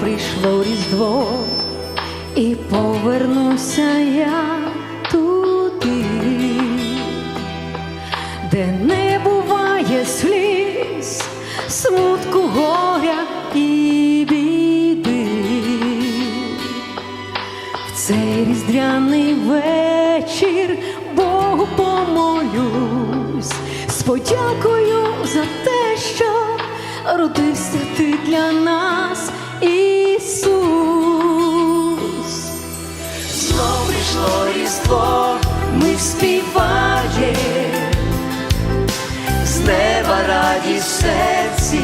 прийшло різдво, і повернуся я туди, де не буває сліз, смутку, горя і біди. В цей різдвяний вечір Богу помолюсь з подякою за те, що родився ти для нас, Ісус. Знов прийшло Різдво, ми співаємо, з неба радість серці,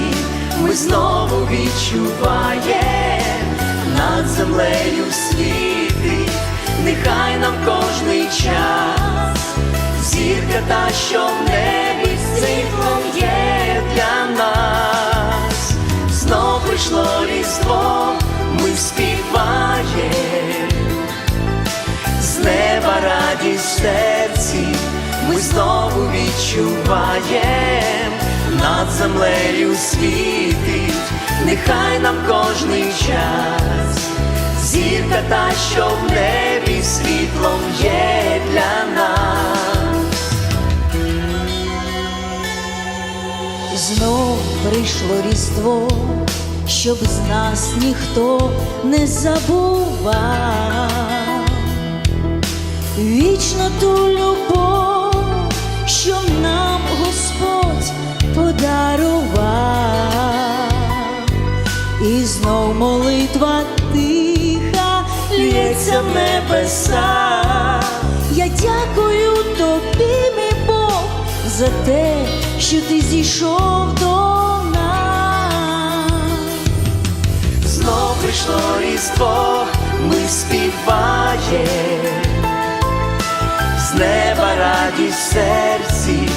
ми знову відчуваємо. Над землею світи, нехай нам кожний час, зірка та, що в небі світлом є ми співаємо, з неба радість серці, ми знову відчуваємо, над землею світить, нехай нам кожний час, зірка та, що в небі світлом є для нас. Знов прийшло різдво, щоб з нас ніхто не забував вічно ту любов, що нам Господь подарував, і знов молитва тиха лється в небеса. Я дякую тобі, мій Бог, за те, що ти зійшов до прийшло різдво, ми співаємо, з неба радість серці,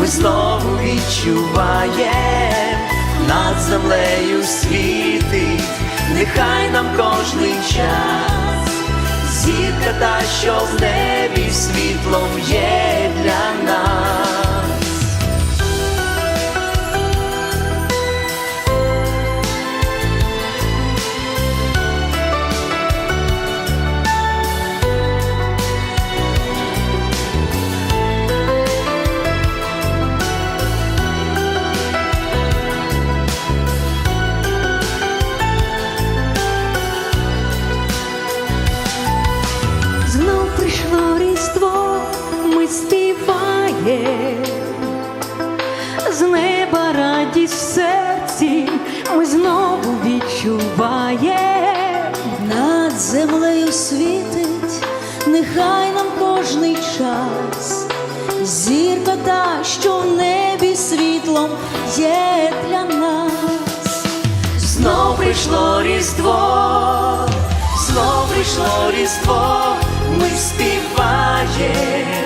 ми знову відчуваємо, над землею світить, нехай нам кожний час, зірка та, що в небі світлом є з неба радість в серці, ми знову відчуваємо. Над землею світить, нехай нам кожний час, зірка та, що в небі світлом є для нас. Знов прийшло різдво, знов прийшло різдво, ми співаємо,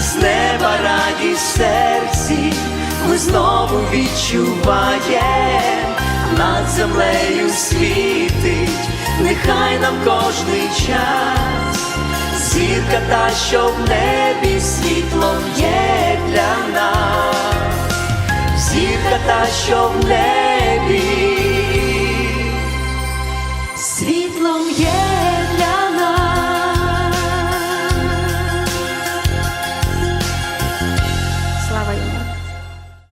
з неба радість в серці, ми знову відчуваємо, над землею світить, нехай нам кожний час, зірка та, що в небі світлом є для нас. Зірка та, що в небі, світлом є